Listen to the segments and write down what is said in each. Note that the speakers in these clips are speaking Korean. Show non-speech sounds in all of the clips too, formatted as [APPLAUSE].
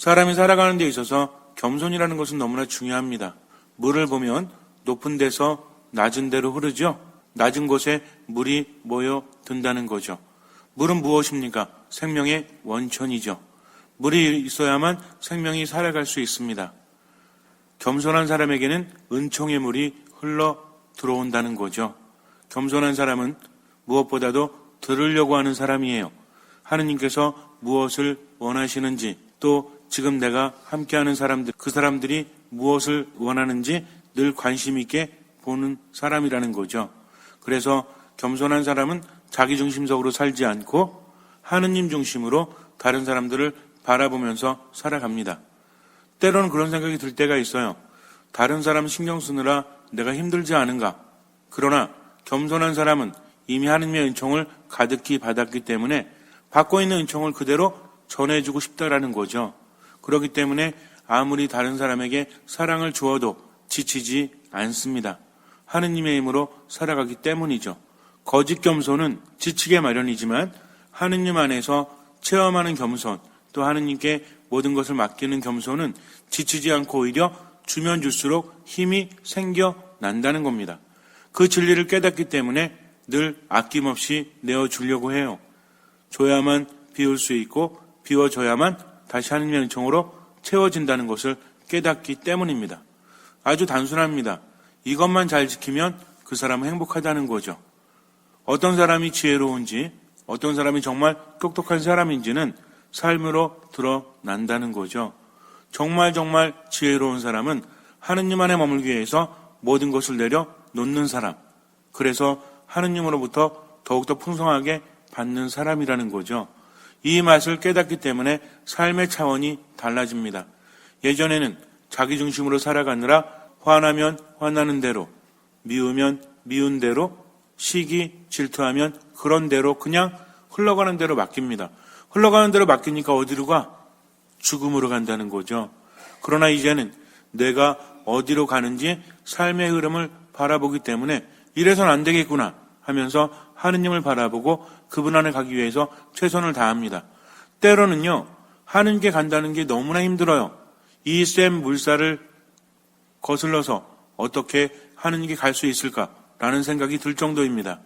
사람이 살아가는 데 있어서 겸손이라는 것은 너무나 중요합니다. 물을 보면 높은 데서 낮은 데로 흐르죠. 낮은 곳에 물이 모여 든다는 거죠. 물은 무엇입니까? 생명의 원천이죠. 물이 있어야만 생명이 살아갈 수 있습니다. 겸손한 사람에게는 은총의 물이 흘러 들어온다는 거죠. 겸손한 사람은 무엇보다도 들으려고 하는 사람이에요. 하느님께서 무엇을 원하시는지 또 지금 내가 함께하는 사람들 그 사람들이 무엇을 원하는지 늘 관심 있게 보는 사람이라는 거죠. 그래서 겸손한 사람은 자기 중심적으로 살지 않고 하느님 중심으로 다른 사람들을 바라보면서 살아갑니다. 때로는 그런 생각이 들 때가 있어요. 다른 사람 신경 쓰느라 내가 힘들지 않은가? 그러나 겸손한 사람은 이미 하느님의 은총을 가득히 받았기 때문에 받고 있는 은총을 그대로 전해주고 싶다라는 거죠. 그렇기 때문에 아무리 다른 사람에게 사랑을 주어도 지치지 않습니다. 하느님의 힘으로 살아가기 때문이죠. 거짓 겸손은 지치게 마련이지만 하느님 안에서 체험하는 겸손, 또 하느님께 모든 것을 맡기는 겸손은 지치지 않고 오히려 주면 줄수록 힘이 생겨난다는 겁니다. 그 진리를 깨닫기 때문에 늘 아낌없이 내어주려고 해요. 줘야만 비울 수 있고 비워줘야만 다시 하느님의 은총으로 채워진다는 것을 깨닫기 때문입니다. 아주 단순합니다. 이것만 잘 지키면 그 사람은 행복하다는 거죠. 어떤 사람이 지혜로운지, 어떤 사람이 정말 똑똑한 사람인지는 삶으로 드러난다는 거죠. 정말 정말 지혜로운 사람은 하느님 안에 머물기 위해서 모든 것을 내려 놓는 사람. 그래서 하느님으로부터 더욱더 풍성하게 받는 사람이라는 거죠. 이 맛을 깨닫기 때문에 삶의 차원이 달라집니다. 예전에는 자기 중심으로 살아가느라 화나면 화나는 대로, 미우면 미운 대로, 시기 질투하면 그런 대로 그냥 흘러가는 대로 맡깁니다. 흘러가는 대로 맡기니까 어디로 가? 죽음으로 간다는 거죠. 그러나 이제는 내가 어디로 가는지 삶의 흐름을 바라보기 때문에 이래선 안 되겠구나 하면서 하느님을 바라보고 그분 안에 가기 위해서 최선을 다합니다. 때로는요, 하느님께 간다는 게 너무나 힘들어요. 이샘 물살을 거슬러서 어떻게 하느님께 갈수 있을까라는 생각이 들 정도입니다.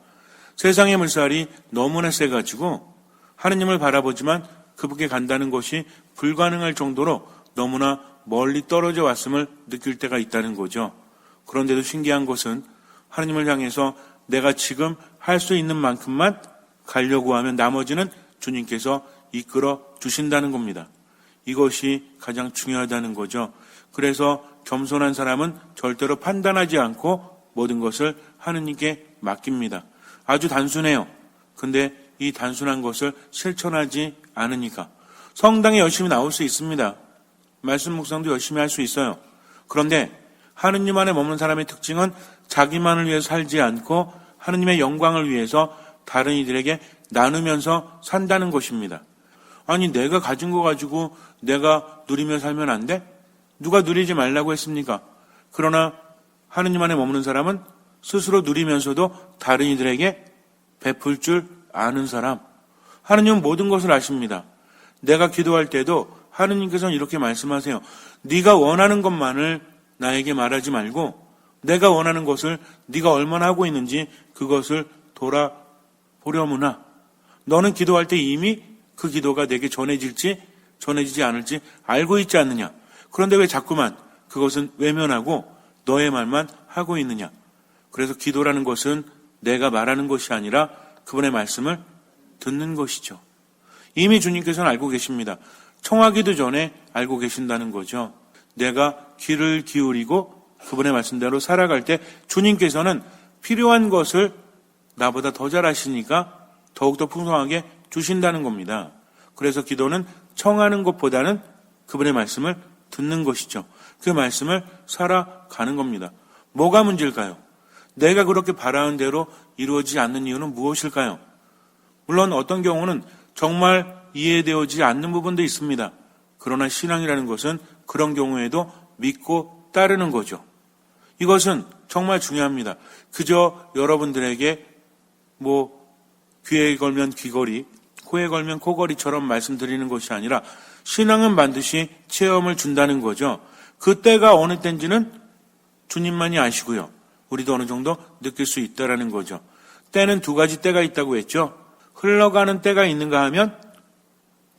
세상의 물살이 너무나 세가지고 하느님을 바라보지만 그분께 간다는 것이 불가능할 정도로 너무나 멀리 떨어져 왔음을 느낄 때가 있다는 거죠. 그런데도 신기한 것은 하느님을 향해서 내가 지금 할 수 있는 만큼만 가려고 하면 나머지는 주님께서 이끌어 주신다는 겁니다. 이것이 가장 중요하다는 거죠. 그래서 겸손한 사람은 절대로 판단하지 않고 모든 것을 하느님께 맡깁니다. 아주 단순해요. 근데 이 단순한 것을 실천하지 않으니까 성당에 열심히 나올 수 있습니다. 말씀 묵상도 열심히 할 수 있어요. 그런데 하느님 안에 머무는 사람의 특징은 자기만을 위해 살지 않고 하느님의 영광을 위해서 다른 이들에게 나누면서 산다는 것입니다. 아니 내가 가진 거 가지고 내가 누리며 살면 안 돼? 누가 누리지 말라고 했습니까? 그러나 하느님 안에 머무는 사람은 스스로 누리면서도 다른 이들에게 베풀 줄 아는 사람. 하느님은 모든 것을 아십니다. 내가 기도할 때도 하느님께서는 이렇게 말씀하세요. 네가 원하는 것만을 나에게 말하지 말고 내가 원하는 것을 네가 얼마나 하고 있는지 그것을 돌아 보려무나 너는 기도할 때 이미 그 기도가 내게 전해질지 전해지지 않을지 알고 있지 않느냐. 그런데 왜 자꾸만 그것은 외면하고 너의 말만 하고 있느냐. 그래서 기도라는 것은 내가 말하는 것이 아니라 그분의 말씀을 듣는 것이죠. 이미 주님께서는 알고 계십니다. 청하기도 전에 알고 계신다는 거죠. 내가 귀를 기울이고 그분의 말씀대로 살아갈 때 주님께서는 필요한 것을 나보다 더 잘 아시니까 더욱더 풍성하게 주신다는 겁니다. 그래서 기도는 청하는 것보다는 그분의 말씀을 듣는 것이죠. 그 말씀을 살아가는 겁니다. 뭐가 문제일까요? 내가 그렇게 바라는 대로 이루어지지 않는 이유는 무엇일까요? 물론 어떤 경우는 정말 이해되어지지 않는 부분도 있습니다. 그러나 신앙이라는 것은 그런 경우에도 믿고 따르는 거죠. 이것은 정말 중요합니다. 그저 여러분들에게 뭐 귀에 걸면 귀걸이, 코에 걸면 코걸이처럼 말씀드리는 것이 아니라 신앙은 반드시 체험을 준다는 거죠. 그 때가 어느 때인지는 주님만이 아시고요. 우리도 어느 정도 느낄 수 있다라는 거죠. 때는 두 가지 때가 있다고 했죠. 흘러가는 때가 있는가 하면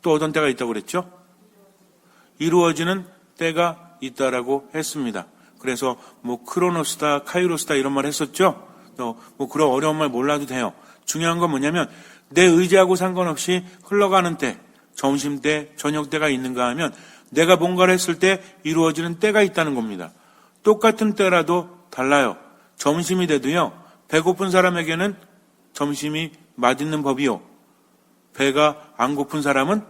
또 어떤 때가 있다고 그랬죠? 이루어지는 때가 있다라고 했습니다. 그래서 뭐 크로노스다, 카이로스다 이런 말 했었죠. 또 뭐 그런 어려운 말 몰라도 돼요. 중요한 건 뭐냐면 내 의지하고 상관없이 흘러가는 때, 점심 때, 저녁 때가 있는가 하면 내가 뭔가를 했을 때 이루어지는 때가 있다는 겁니다. 똑같은 때라도 달라요. 점심이 돼도요. 배고픈 사람에게는 점심이 맛있는 법이요. 배가 안 고픈 사람은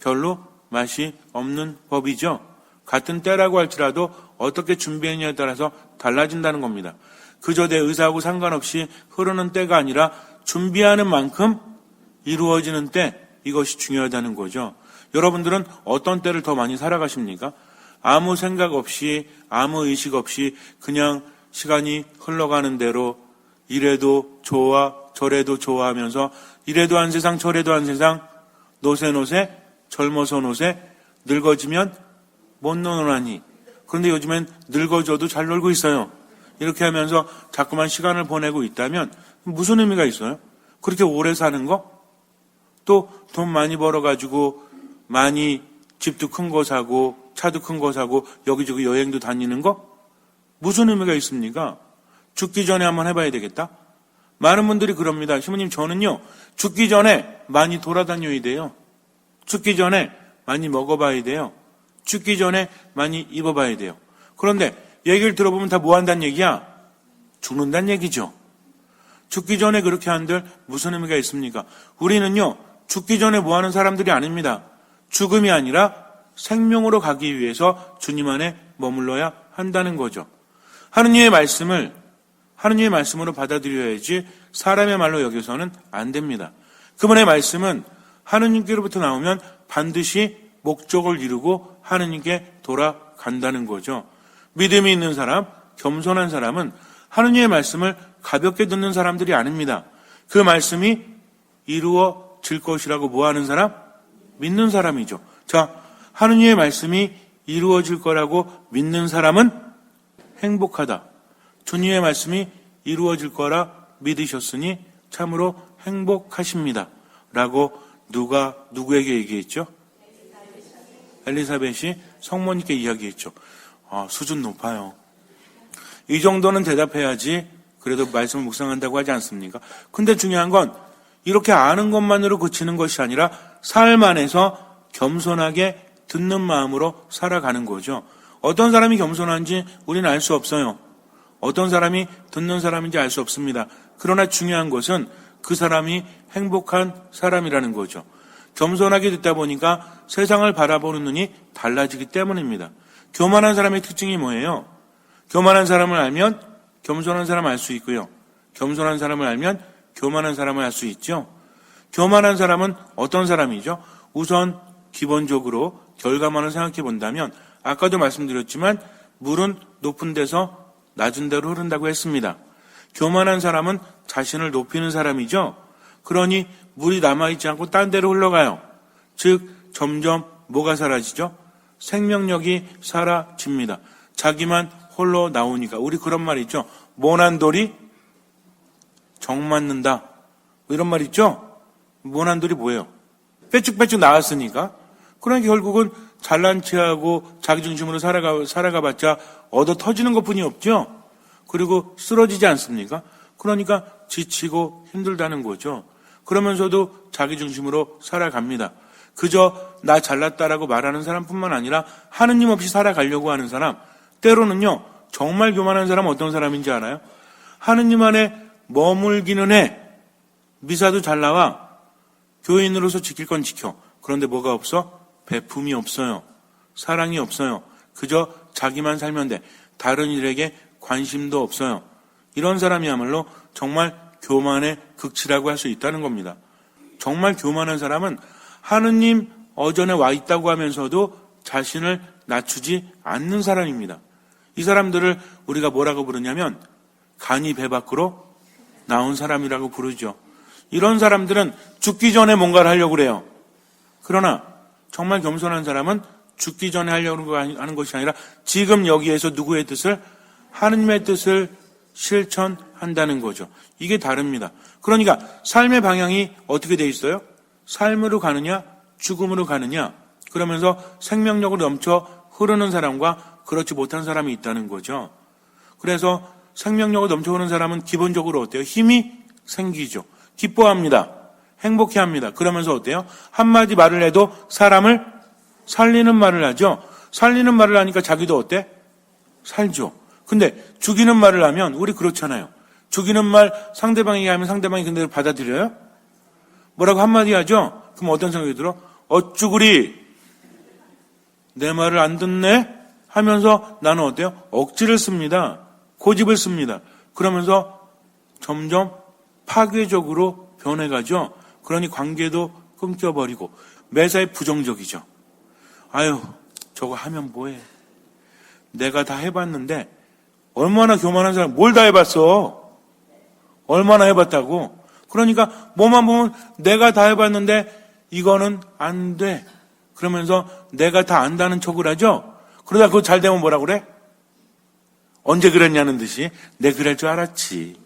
별로 맛이 없는 법이죠. 같은 때라고 할지라도 어떻게 준비했냐에 따라서 달라진다는 겁니다. 그저 내 의사하고 상관없이 흐르는 때가 아니라 준비하는 만큼 이루어지는 때 이것이 중요하다는 거죠. 여러분들은 어떤 때를 더 많이 살아가십니까? 아무 생각 없이 아무 의식 없이 그냥 시간이 흘러가는 대로 이래도 좋아 저래도 좋아 하면서 이래도 한 세상 저래도 한 세상 노세노세 젊어서 노세 늙어지면 못 노노라니 그런데 요즘엔 늙어져도 잘 놀고 있어요. 이렇게 하면서 자꾸만 시간을 보내고 있다면 무슨 의미가 있어요? 그렇게 오래 사는 거? 또 돈 많이 벌어가지고 많이 집도 큰 거 사고 차도 큰 거 사고 여기저기 여행도 다니는 거? 무슨 의미가 있습니까? 죽기 전에 한번 해봐야 되겠다? 많은 분들이 그럽니다. 시모님, 저는요, 죽기 전에 많이 돌아다녀야 돼요. 죽기 전에 많이 먹어봐야 돼요. 죽기 전에 많이 입어봐야 돼요. 그런데 얘기를 들어보면 다 뭐 한다는 얘기야? 죽는다는 얘기죠. 죽기 전에 그렇게 한들 무슨 의미가 있습니까? 우리는요, 죽기 전에 뭐 하는 사람들이 아닙니다. 죽음이 아니라 생명으로 가기 위해서 주님 안에 머물러야 한다는 거죠. 하느님의 말씀을 하느님의 말씀으로 받아들여야지 사람의 말로 여겨서는 안 됩니다. 그분의 말씀은 하느님께로부터 나오면 반드시 목적을 이루고 하느님께 돌아간다는 거죠. 믿음이 있는 사람, 겸손한 사람은 하느님의 말씀을 가볍게 듣는 사람들이 아닙니다. 그 말씀이 이루어질 것이라고 뭐하는 사람? 믿는 사람이죠. 자, 하느님의 말씀이 이루어질 거라고 믿는 사람은 행복하다. 주님의 말씀이 이루어질 거라 믿으셨으니 참으로 행복하십니다. 라고 누가 누구에게 얘기했죠? 엘리사벳이 성모님께 이야기했죠. 아, 수준 높아요. 이 정도는 대답해야지 그래도 말씀을 묵상한다고 하지 않습니까? 근데 중요한 건 이렇게 아는 것만으로 그치는 것이 아니라 삶 안에서 겸손하게 듣는 마음으로 살아가는 거죠. 어떤 사람이 겸손한지 우리는 알 수 없어요. 어떤 사람이 듣는 사람인지 알 수 없습니다. 그러나 중요한 것은 그 사람이 행복한 사람이라는 거죠. 겸손하게 듣다 보니까 세상을 바라보는 눈이 달라지기 때문입니다. 교만한 사람의 특징이 뭐예요? 교만한 사람을 알면 겸손한 사람을 알 수 있고요. 겸손한 사람을 알면 교만한 사람을 알 수 있죠. 교만한 사람은 어떤 사람이죠? 우선 기본적으로 결과만을 생각해 본다면 아까도 말씀드렸지만 물은 높은 데서 낮은 데로 흐른다고 했습니다. 교만한 사람은 자신을 높이는 사람이죠. 그러니 물이 남아있지 않고 딴 데로 흘러가요. 즉 점점 뭐가 사라지죠? 생명력이 사라집니다. 자기만 홀로 나오니까 우리 그런 말 있죠. 모난 돌이 정 맞는다. 뭐 이런 말 있죠. 모난 돌이 뭐예요? 빼쭉빼쭉 나왔으니까. 그러니까 결국은 잘난 체하고 자기 중심으로 살아가 살아가봤자 얻어 터지는 것 뿐이 없죠. 그리고 쓰러지지 않습니까? 그러니까 지치고 힘들다는 거죠. 그러면서도 자기 중심으로 살아갑니다. 그저 나 잘났다라고 말하는 사람뿐만 아니라 하느님 없이 살아가려고 하는 사람, 때로는요, 정말 교만한 사람 어떤 사람인지 알아요? 하느님 안에 머물기는 해. 미사도 잘 나와. 교인으로서 지킬 건 지켜. 그런데 뭐가 없어? 배품이 없어요. 사랑이 없어요. 그저 자기만 살면 돼. 다른 일에게 관심도 없어요. 이런 사람이야말로 정말 교만의 극치라고 할 수 있다는 겁니다. 정말 교만한 사람은 하느님 어전에 와 있다고 하면서도 자신을 낮추지 않는 사람입니다. 이 사람들을 우리가 뭐라고 부르냐면 간이 배 밖으로 나온 사람이라고 부르죠. 이런 사람들은 죽기 전에 뭔가를 하려고 그래요. 그러나 정말 겸손한 사람은 죽기 전에 하려고 하는 것이 아니라 지금 여기에서 누구의 뜻을 하느님의 뜻을 실천한다는 거죠. 이게 다릅니다. 그러니까 삶의 방향이 어떻게 돼 있어요? 삶으로 가느냐, 죽음으로 가느냐, 그러면서 생명력으로 넘쳐 흐르는 사람과 그렇지 못한 사람이 있다는 거죠. 그래서 생명력으로 넘쳐 흐르는 사람은 기본적으로 어때요? 힘이 생기죠. 기뻐합니다. 행복해 합니다. 그러면서 어때요? 한마디 말을 해도 사람을 살리는 말을 하죠. 살리는 말을 하니까 자기도 어때? 살죠. 근데 죽이는 말을 하면 우리 그렇잖아요. 죽이는 말 상대방에게 하면 상대방이 근데 받아들여요? 뭐라고 한마디 하죠? 그럼 어떤 생각이 들어? 어쭈구리 내 말을 안 듣네? 하면서 나는 어때요? 억지를 씁니다. 고집을 씁니다. 그러면서 점점 파괴적으로 변해가죠. 그러니 관계도 끊겨버리고 매사에 부정적이죠. 아유, 저거 하면 뭐해? 내가 다 해봤는데 얼마나 교만한 사람 뭘 다 해봤어? 얼마나 해봤다고? 그러니까 뭐만 보면 내가 다 해봤는데 이거는 안 돼. 그러면서 내가 다 안다는 척을 하죠. 그러다 그거 잘 되면 뭐라 그래? 언제 그랬냐는 듯이 내 그럴 줄 알았지.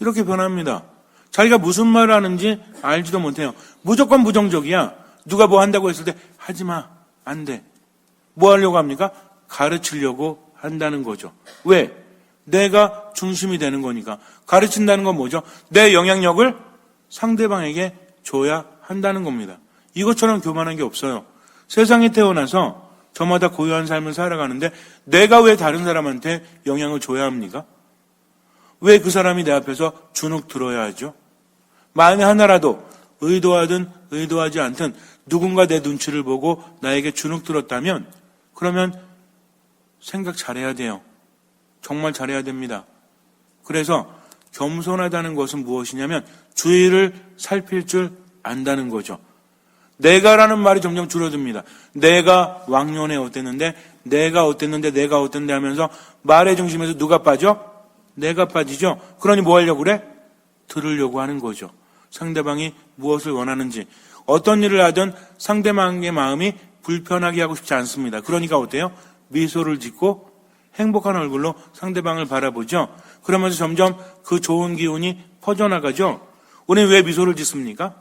이렇게 변합니다. 자기가 무슨 말을 하는지 알지도 못해요. 무조건 부정적이야. 누가 뭐 한다고 했을 때 하지 마. 안 돼. 뭐 하려고 합니까? 가르치려고 한다는 거죠. 왜? 내가 중심이 되는 거니까. 가르친다는 건 뭐죠? 내 영향력을 상대방에게 줘야 한다는 겁니다. 이것처럼 교만한 게 없어요. 세상에 태어나서 저마다 고유한 삶을 살아가는데 내가 왜 다른 사람한테 영향을 줘야 합니까? 왜 그 사람이 내 앞에서 주눅 들어야 하죠? 만에 하나라도 의도하든 의도하지 않든 누군가 내 눈치를 보고 나에게 주눅 들었다면 그러면 생각 잘해야 돼요. 정말 잘해야 됩니다. 그래서 겸손하다는 것은 무엇이냐면 주의를 살필 줄 안다는 거죠. 내가라는 말이 점점 줄어듭니다. 내가 왕년에 어땠는데, 내가 어땠는데, 내가 어땠는데 하면서 말의 중심에서 누가 빠져? 내가 빠지죠. 그러니 뭐 하려고 그래? 들으려고 하는 거죠. 상대방이 무엇을 원하는지. 어떤 일을 하든 상대방의 마음이 불편하게 하고 싶지 않습니다. 그러니까 어때요? 미소를 짓고 행복한 얼굴로 상대방을 바라보죠. 그러면서 점점 그 좋은 기운이 퍼져나가죠. 우리는 왜 미소를 짓습니까?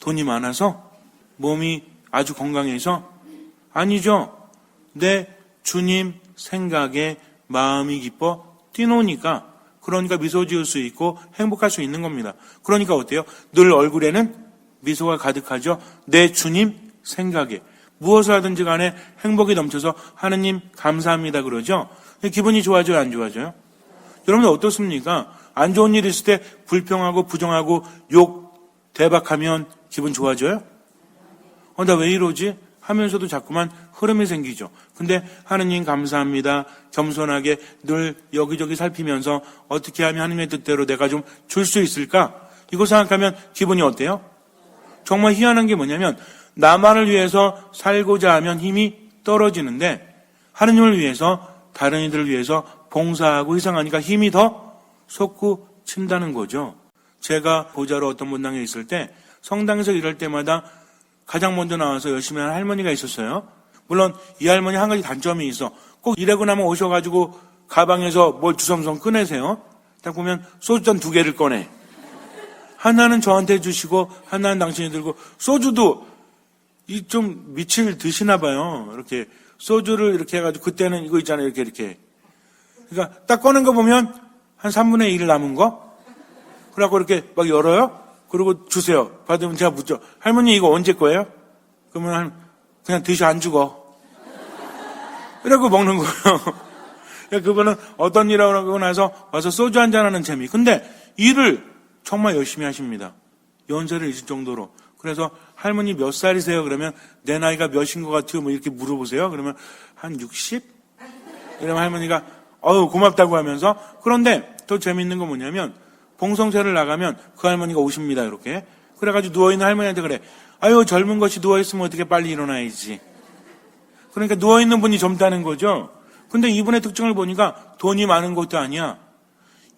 돈이 많아서? 몸이 아주 건강해서? 아니죠. 내 주님 생각에 마음이 기뻐 뛰노니까 그러니까 미소 지을 수 있고 행복할 수 있는 겁니다. 그러니까 어때요? 늘 얼굴에는 미소가 가득하죠. 내 주님 생각에 무엇을 하든지 간에 행복이 넘쳐서 하느님 감사합니다 그러죠. 기분이 좋아져요, 안 좋아져요? 여러분 어떻습니까? 안 좋은 일 있을 때 불평하고 부정하고 욕 대박하면 기분 좋아져요? 어, 나 왜 이러지? 하면서도 자꾸만 흐름이 생기죠. 근데 하느님 감사합니다. 겸손하게 늘 여기저기 살피면서 어떻게 하면 하느님의 뜻대로 내가 좀 줄 수 있을까? 이거 생각하면 기분이 어때요? 정말 희한한 게 뭐냐면 나만을 위해서 살고자 하면 힘이 떨어지는데 하느님을 위해서 다른 이들을 위해서 봉사하고 희생하니까 힘이 더 솟구친다는 거죠. 제가 보자로 어떤 분당에 있을 때 성당에서 일할 때마다 가장 먼저 나와서 열심히 하는 할머니가 있었어요. 물론 이 할머니 한 가지 단점이 있어. 꼭 일하고 나면 오셔가지고 가방에서 뭘 주섬주섬 꺼내세요. 딱 보면 소주잔 두 개를 꺼내. 하나는 저한테 주시고 하나는 당신이 들고 소주도 이 좀 미칠 드시나 봐요. 이렇게 소주를 이렇게 해가지고 그때는 이거 있잖아요. 이렇게 이렇게. 그러니까 딱 꺼낸 거 보면 한 3분의 1 남은 거. 그래갖고 이렇게 막 열어요. 그리고 주세요. 받으면 제가 묻죠. 할머니 이거 언제 거예요? 그러면 한, 그냥 드시 안 죽어. 이러고 먹는 거예요. [LAUGHS] 그거는 어떤 일을 하고 나서 와서 소주 한잔 하는 재미. 근데 일을 정말 열심히 하십니다. 연세를 잊을 정도로. 그래서 할머니 몇 살이세요? 그러면 내 나이가 몇인 것 같아요? 뭐 이렇게 물어보세요. 그러면 한 60? 이러면 할머니가 어유 고맙다고 하면서 그런데 더 재밌는 건 뭐냐면 봉성체를 나가면 그 할머니가 오십니다. 이렇게. 그래가지고 누워있는 할머니한테 그래. 아유 젊은 것이 누워있으면 어떻게 빨리 일어나야지. 그러니까 누워있는 분이 젊다는 거죠. 근데 이분의 특징을 보니까 돈이 많은 것도 아니야.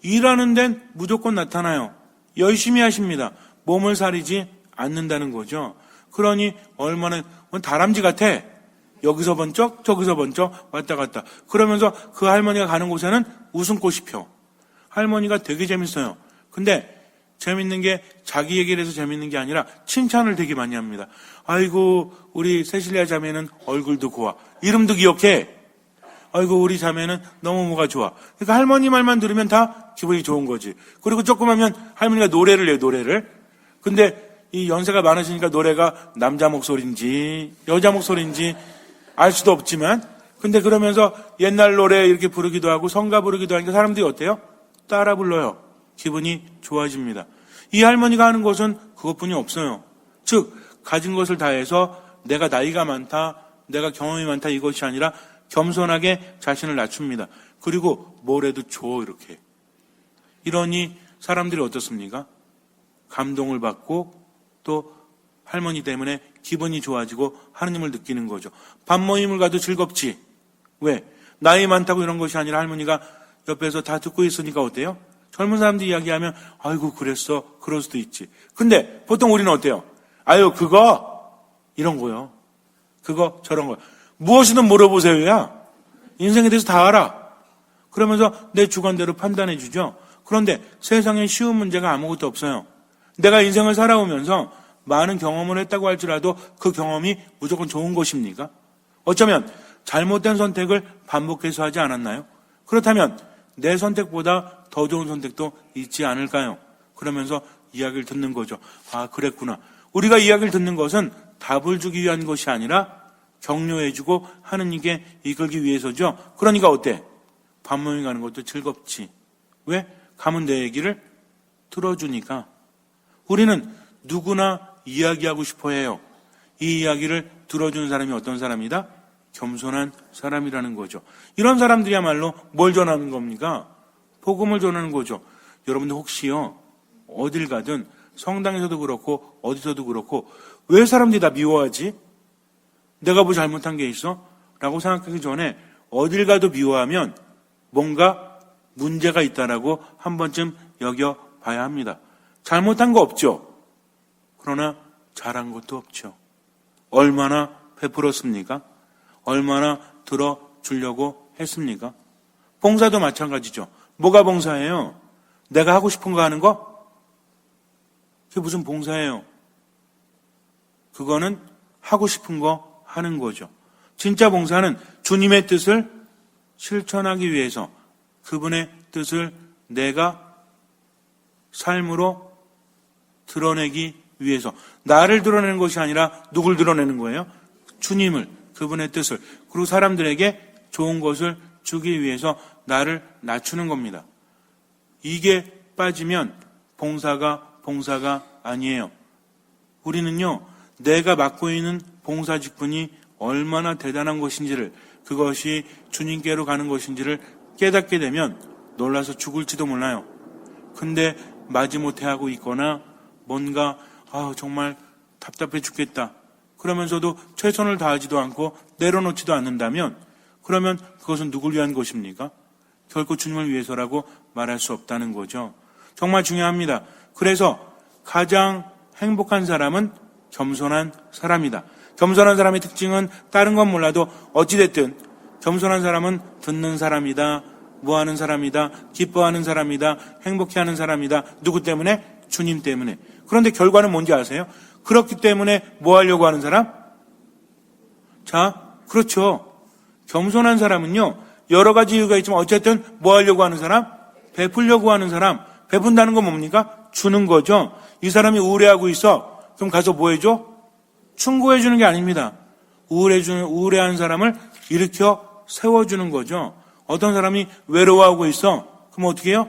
일하는 데는 무조건 나타나요. 열심히 하십니다. 몸을 사리지 않는다는 거죠. 그러니 얼마나 다람쥐 같아. 여기서 번쩍 저기서 번쩍 왔다 갔다. 그러면서 그 할머니가 가는 곳에는 웃음꽃이 펴. 할머니가 되게 재밌어요. 근데 재밌는 게 자기 얘기를 해서 재밌는 게 아니라 칭찬을 되게 많이 합니다. 아이고 우리 세실리아 자매는 얼굴도 고와. 이름도 기억해. 아이고 우리 자매는 너무 뭐가 좋아. 그러니까 할머니 말만 들으면 다 기분이 좋은 거지. 그리고 조금 하면 할머니가 노래를 해요 노래를. 근데 이 연세가 많으시니까 노래가 남자 목소리인지 여자 목소리인지 알 수도 없지만 근데 그러면서 옛날 노래 이렇게 부르기도 하고 성가 부르기도 하니까 사람들이 어때요? 따라 불러요. 기분이 좋아집니다. 이 할머니가 하는 것은 그것뿐이 없어요. 즉 가진 것을 다해서 내가 나이가 많다, 내가 경험이 많다 이것이 아니라 겸손하게 자신을 낮춥니다. 그리고 뭘 해도 줘 이렇게. 이러니 사람들이 어떻습니까? 감동을 받고 또 할머니 때문에 기분이 좋아지고 하느님을 느끼는 거죠. 밥 모임을 가도 즐겁지. 왜? 나이 많다고 이런 것이 아니라 할머니가 옆에서 다 듣고 있으니까 어때요? 젊은 사람들 이야기하면 아이고 그랬어 그럴 수도 있지. 근데 보통 우리는 어때요? 아유 그거 이런 거요. 그거 저런 거 무엇이든 물어보세요야. 인생에 대해서 다 알아. 그러면서 내 주관대로 판단해 주죠. 그런데 세상에 쉬운 문제가 아무것도 없어요. 내가 인생을 살아오면서 많은 경험을 했다고 할지라도 그 경험이 무조건 좋은 것입니까? 어쩌면 잘못된 선택을 반복해서 하지 않았나요? 그렇다면 내 선택보다 더 좋은 선택도 있지 않을까요? 그러면서 이야기를 듣는 거죠. 아, 그랬구나. 우리가 이야기를 듣는 것은 답을 주기 위한 것이 아니라 격려해주고 하느님께 이끌기 위해서죠. 그러니까 어때? 밥 모임 가는 것도 즐겁지. 왜? 가면 내 얘기를 들어주니까. 우리는 누구나 이야기하고 싶어 해요. 이 이야기를 들어주는 사람이 어떤 사람이다? 겸손한 사람이라는 거죠. 이런 사람들이야말로 뭘 전하는 겁니까? 복음을 전하는 거죠. 여러분들 혹시요, 어딜 가든 성당에서도 그렇고 어디서도 그렇고 왜 사람들이 다 미워하지? 내가 뭐 잘못한 게 있어? 라고 생각하기 전에 어딜 가도 미워하면 뭔가 문제가 있다라고 한 번쯤 여겨봐야 합니다. 잘못한 거 없죠? 그러나 잘한 것도 없죠. 얼마나 베풀었습니까? 얼마나 들어주려고 했습니까? 봉사도 마찬가지죠. 뭐가 봉사예요? 내가 하고 싶은 거 하는 거? 그게 무슨 봉사예요? 그거는 하고 싶은 거 하는 거죠. 진짜 봉사는 주님의 뜻을 실천하기 위해서 그분의 뜻을 내가 삶으로 드러내기 위해서 나를 드러내는 것이 아니라 누굴 드러내는 거예요? 주님을 그분의 뜻을 그리고 사람들에게 좋은 것을 주기 위해서 나를 낮추는 겁니다. 이게 빠지면 봉사가 봉사가 아니에요. 우리는요, 내가 맡고 있는 봉사 직분이 얼마나 대단한 것인지를 그것이 주님께로 가는 것인지를 깨닫게 되면 놀라서 죽을지도 몰라요. 근데 마지못해 하고 있거나 뭔가 아 정말 답답해 죽겠다. 그러면서도 최선을 다하지도 않고 내려놓지도 않는다면 그러면 그것은 누굴 위한 것입니까? 결코 주님을 위해서라고 말할 수 없다는 거죠. 정말 중요합니다. 그래서 가장 행복한 사람은 겸손한 사람이다. 겸손한 사람의 특징은 다른 건 몰라도 어찌됐든 겸손한 사람은 듣는 사람이다. 뭐하는 사람이다. 기뻐하는 사람이다. 행복해하는 사람이다. 누구 때문에? 주님 때문에. 그런데 결과는 뭔지 아세요? 그렇기 때문에 뭐 하려고 하는 사람? 자, 그렇죠. 겸손한 사람은요, 여러 가지 이유가 있지만 어쨌든 뭐 하려고 하는 사람? 베풀려고 하는 사람. 베푼다는 건 뭡니까? 주는 거죠. 이 사람이 우울해하고 있어. 그럼 가서 뭐 해줘? 충고해 주는 게 아닙니다. 우울해 주는, 우울해하는 사람을 일으켜 세워주는 거죠. 어떤 사람이 외로워하고 있어. 그럼 어떻게 해요?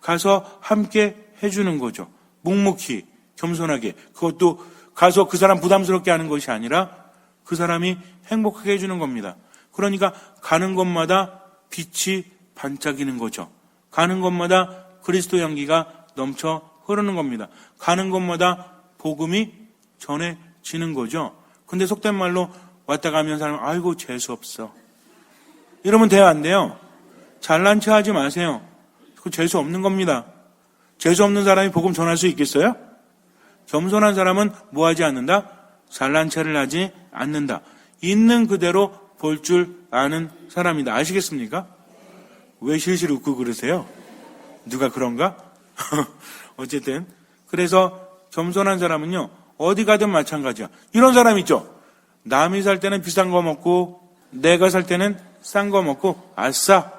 가서 함께 해주는 거죠. 묵묵히, 겸손하게. 그것도 가서 그 사람 부담스럽게 하는 것이 아니라 그 사람이 행복하게 해주는 겁니다. 그러니까 가는 곳마다 빛이 반짝이는 거죠. 가는 곳마다 그리스도 연기가 넘쳐 흐르는 겁니다. 가는 곳마다 복음이 전해지는 거죠. 근데 속된 말로 왔다 가면 사람 아이고 재수 없어. 이러면 돼요 안 돼요? 잘난 체 하지 마세요. 그 재수 없는 겁니다. 재수 없는 사람이 복음 전할 수 있겠어요? 겸손한 사람은 뭐 하지 않는다? 잘난 체를 하지 않는다. 있는 그대로 볼 줄 아는 사람이다. 아시겠습니까? 왜 실실 웃고 그러세요? 누가 그런가? [LAUGHS] 어쨌든 그래서 겸손한 사람은요 어디 가든 마찬가지야. 이런 사람 있죠. 남이 살 때는 비싼 거 먹고 내가 살 때는 싼 거 먹고 아싸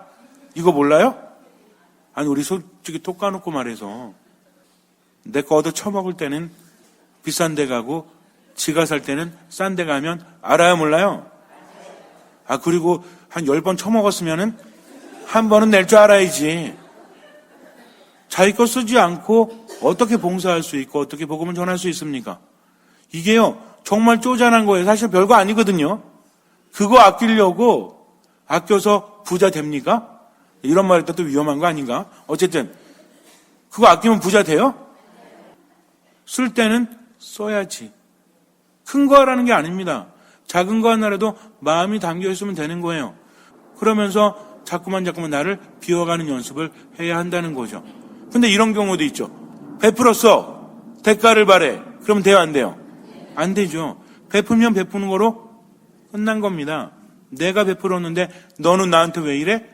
이거 몰라요? 아니 우리 솔직히 톡 까놓고 말해서 내 거 얻어 처먹을 때는 비싼 데 가고 지가 살 때는 싼 데 가면 알아요 몰라요? 아 그리고 한 열 번 처먹었으면은 한 번은 낼 줄 알아야지. 자기 거 쓰지 않고 어떻게 봉사할 수 있고 어떻게 복음을 전할 수 있습니까? 이게요 정말 쪼잔한 거예요. 사실 별거 아니거든요. 그거 아끼려고 아껴서 부자 됩니까? 이런 말 했다 또 위험한 거 아닌가? 어쨌든 그거 아끼면 부자 돼요? 쓸 때는 써야지. 큰 거 하라는 게 아닙니다. 작은 거 하나라도 마음이 담겨 있으면 되는 거예요. 그러면서 자꾸만 자꾸만 나를 비워가는 연습을 해야 한다는 거죠. 근데 이런 경우도 있죠. 베풀었어. 대가를 바래. 그러면 돼요, 안 돼요? 안 되죠. 베풀면 베푸는 거로 끝난 겁니다. 내가 베풀었는데 너는 나한테 왜 이래?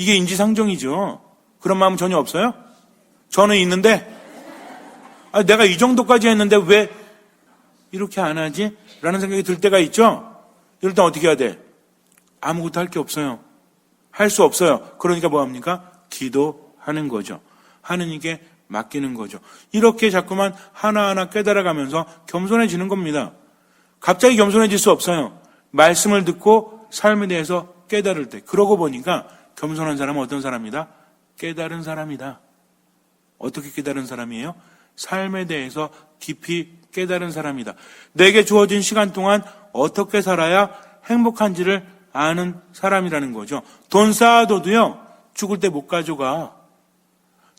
이게 인지상정이죠. 그런 마음 전혀 없어요? 저는 있는데, 아, 내가 이 정도까지 했는데 왜 이렇게 안 하지? 라는 생각이 들 때가 있죠? 이럴 땐 어떻게 해야 돼? 아무것도 할 게 없어요. 할 수 없어요. 그러니까 뭐 합니까? 기도하는 거죠. 하느님께 맡기는 거죠. 이렇게 자꾸만 하나하나 깨달아가면서 겸손해지는 겁니다. 갑자기 겸손해질 수 없어요. 말씀을 듣고 삶에 대해서 깨달을 때. 그러고 보니까 겸손한 사람은 어떤 사람이다? 깨달은 사람이다. 어떻게 깨달은 사람이에요? 삶에 대해서 깊이 깨달은 사람이다. 내게 주어진 시간 동안 어떻게 살아야 행복한지를 아는 사람이라는 거죠. 돈 쌓아둬도요, 죽을 때 못 가져가.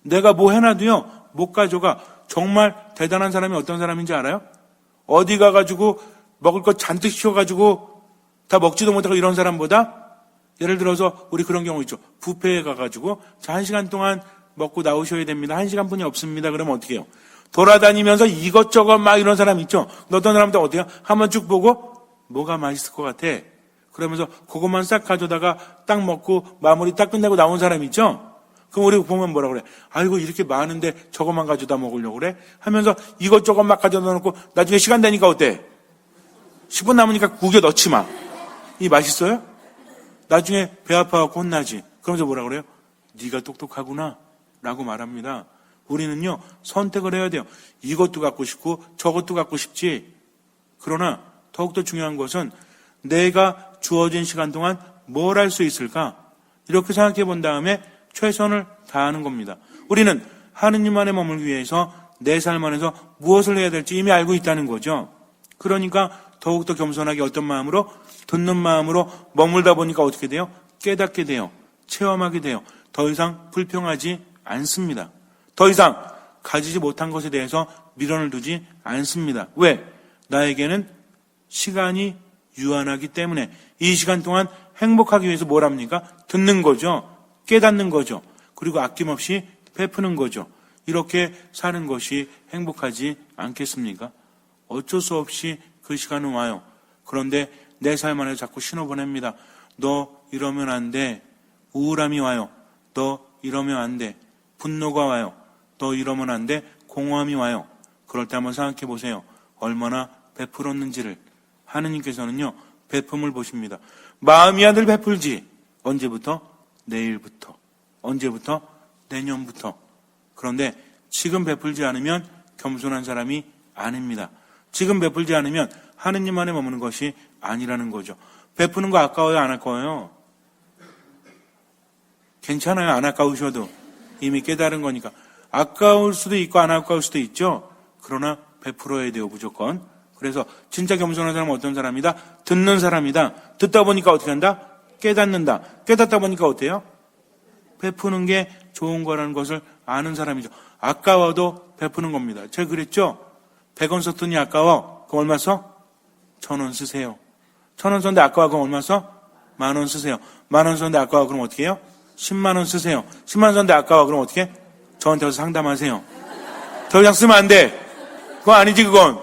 내가 뭐 해놔도요, 못 가져가. 정말 대단한 사람이 어떤 사람인지 알아요? 어디 가가지고 먹을 거 잔뜩 시켜가지고 다 먹지도 못하고 이런 사람보다 예를 들어서 우리 그런 경우 있죠. 부페에 가가지고 자, 한 시간 동안 먹고 나오셔야 됩니다. 한 시간 분이 없습니다. 그러면 어떻게 해요? 돌아다니면서 이것저것 막 이런 사람 있죠. 어떤 사람들 어때요? 한번 쭉 보고 뭐가 맛있을 것 같아. 그러면서 그것만 싹 가져다가 딱 먹고 마무리 딱 끝내고 나온 사람 있죠. 그럼 우리 보면 뭐라 그래? 아이고 이렇게 많은데 저것만 가져다 먹으려고 그래? 하면서 이것저것 막 가져다 놓고 나중에 시간 되니까 어때? 10분 남으니까 국에 넣지 마. 이 맛있어요? 나중에 배 아파갖고 혼나지. 그러면서 뭐라 그래요? 네가 똑똑하구나. 라고 말합니다. 우리는요, 선택을 해야 돼요. 이것도 갖고 싶고 저것도 갖고 싶지. 그러나 더욱더 중요한 것은 내가 주어진 시간 동안 뭘 할 수 있을까? 이렇게 생각해 본 다음에 최선을 다하는 겁니다. 우리는 하느님 안에 머물기 위해서 내 삶 안에서 무엇을 해야 될지 이미 알고 있다는 거죠. 그러니까 더욱더 겸손하게 어떤 마음으로 듣는 마음으로 머물다 보니까 어떻게 돼요? 깨닫게 돼요. 체험하게 돼요. 더 이상 불평하지 않습니다. 더 이상 가지지 못한 것에 대해서 미련을 두지 않습니다. 왜? 나에게는 시간이 유한하기 때문에 이 시간 동안 행복하기 위해서 뭘 합니까? 듣는 거죠. 깨닫는 거죠. 그리고 아낌없이 베푸는 거죠. 이렇게 사는 것이 행복하지 않겠습니까? 어쩔 수 없이 그 시간은 와요. 그런데 내 삶 안에 자꾸 신호 보냅니다. 너 이러면 안 돼. 우울함이 와요. 너 이러면 안 돼. 분노가 와요. 너 이러면 안 돼. 공허함이 와요. 그럴 때 한번 생각해 보세요. 얼마나 베풀었는지를. 하느님께서는요, 베품을 보십니다. 마음이야 늘 베풀지. 언제부터? 내일부터. 언제부터? 내년부터. 그런데 지금 베풀지 않으면 겸손한 사람이 아닙니다. 지금 베풀지 않으면 하느님 안에 머무는 것이 아니라는 거죠. 베푸는 거 아까워요? 안 아까워요? 괜찮아요. 안 아까우셔도. 이미 깨달은 거니까. 아까울 수도 있고 안 아까울 수도 있죠. 그러나 베풀어야 돼요. 무조건. 그래서 진짜 겸손한 사람은 어떤 사람이다? 듣는 사람이다. 듣다 보니까 어떻게 한다? 깨닫는다. 깨닫다 보니까 어때요? 베푸는 게 좋은 거라는 것을 아는 사람이죠. 아까워도 베푸는 겁니다. 제가 그랬죠? 100원 썼더니 아까워. 그럼 얼마 써? 천 원 쓰세요. 천 원 썼는데 아까워. 그럼 얼마 써? 만 원 쓰세요. 만 원 썼는데 아까워. 그럼 어떻게 해요? 10만 원 쓰세요. 10만 원 썼는데 아까워. 그럼 어떻게? 저한테 와서 상담하세요. 더 이상 쓰면 안 돼. 그거 아니지, 그건.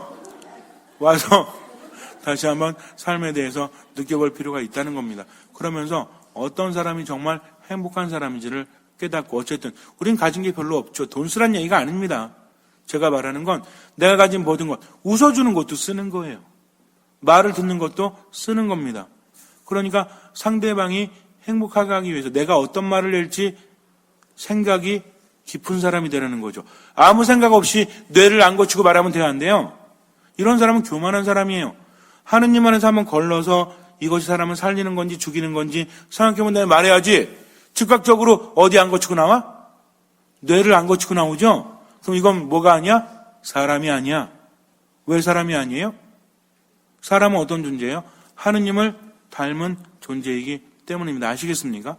와서 [LAUGHS] 다시 한번 삶에 대해서 느껴볼 필요가 있다는 겁니다. 그러면서 어떤 사람이 정말 행복한 사람인지를 깨닫고 어쨌든 우린 가진 게 별로 없죠. 돈 쓰란 얘기가 아닙니다. 제가 말하는 건 내가 가진 모든 것, 웃어주는 것도 쓰는 거예요. 말을 듣는 것도 쓰는 겁니다. 그러니까 상대방이 행복하게 하기 위해서 내가 어떤 말을 낼지 생각이 깊은 사람이 되라는 거죠. 아무 생각 없이 뇌를 안 거치고 말하면 돼요. 이런 사람은 교만한 사람이에요. 하느님 안에서 한번 걸러서 이것이 사람을 살리는 건지 죽이는 건지 생각해본 다음에 말해야지. 즉각적으로 어디 안 거치고 나와? 뇌를 안 거치고 나오죠? 그럼 이건 뭐가 아니야? 사람이 아니야. 왜 사람이 아니에요? 사람은 어떤 존재예요? 하느님을 닮은 존재이기 때문입니다. 아시겠습니까?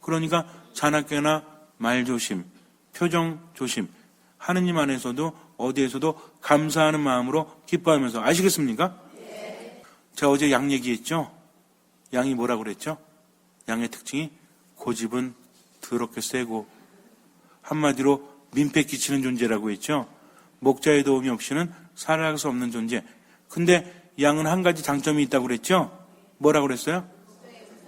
그러니까 자나깨나 말조심, 표정 조심, 하느님 안에서도 어디에서도 감사하는 마음으로 기뻐하면서 아시겠습니까? 제가 어제 양 얘기했죠? 양이 뭐라고 그랬죠? 양의 특징이 고집은 더럽게 세고 한마디로 민폐 끼치는 존재라고 했죠? 목자의 도움이 없이는 살아갈 수 없는 존재. 근데 양은 한 가지 장점이 있다고 그랬죠? 뭐라고 그랬어요?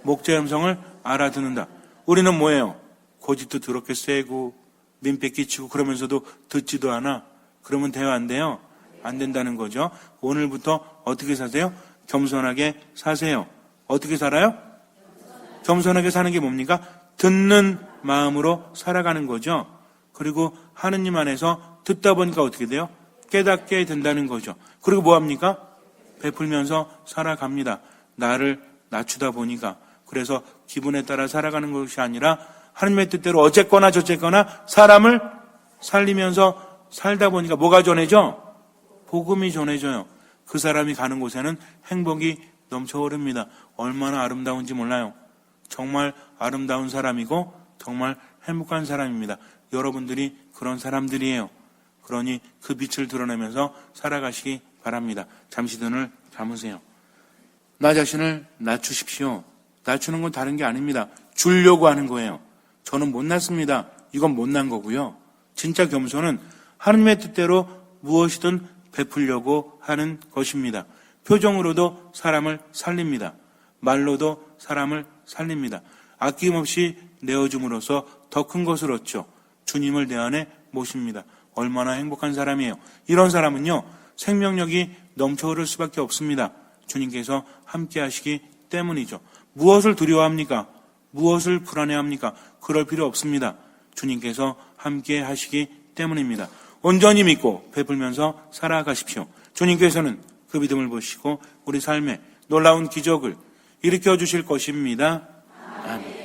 목자의 음성을 알아듣는다. 우리는 뭐예요? 고집도 더럽게 세고 민폐 끼치고 그러면서도 듣지도 않아. 그러면 돼요 안 돼요? 안 된다는 거죠. 오늘부터 어떻게 사세요? 겸손하게 사세요. 어떻게 살아요? 겸손하게 사는 게 뭡니까? 듣는 마음으로 살아가는 거죠. 그리고 하느님 안에서 듣다 보니까 어떻게 돼요? 깨닫게 된다는 거죠. 그리고 뭐 합니까? 베풀면서 살아갑니다. 나를 낮추다 보니까. 그래서 기분에 따라 살아가는 것이 아니라 하느님의 뜻대로 어쨌거나 저쨌거나 사람을 살리면서 살다 보니까 뭐가 전해져? 복음이 전해져요. 그 사람이 가는 곳에는 행복이 넘쳐 흐릅니다. 얼마나 아름다운지 몰라요. 정말 아름다운 사람이고 정말 행복한 사람입니다. 여러분들이 그런 사람들이에요. 그러니 그 빛을 드러내면서 살아가시기 바랍니다. 잠시 눈을 감으세요. 나 자신을 낮추십시오. 낮추는 건 다른 게 아닙니다. 주려고 하는 거예요. 저는 못났습니다. 이건 못난 거고요. 진짜 겸손은 하느님의 뜻대로 무엇이든 베풀려고 하는 것입니다. 표정으로도 사람을 살립니다. 말로도 사람을 살립니다. 아낌없이 내어줌으로써 더 큰 것을 얻죠. 주님을 내 안에 모십니다. 얼마나 행복한 사람이에요. 이런 사람은요, 생명력이 넘쳐 흐를 수밖에 없습니다. 주님께서 함께 하시기 때문이죠. 무엇을 두려워합니까? 무엇을 불안해합니까? 그럴 필요 없습니다. 주님께서 함께 하시기 때문입니다. 온전히 믿고 베풀면서 살아가십시오. 주님께서는 그 믿음을 보시고 우리 삶에 놀라운 기적을 일으켜 주실 것입니다. 아멘.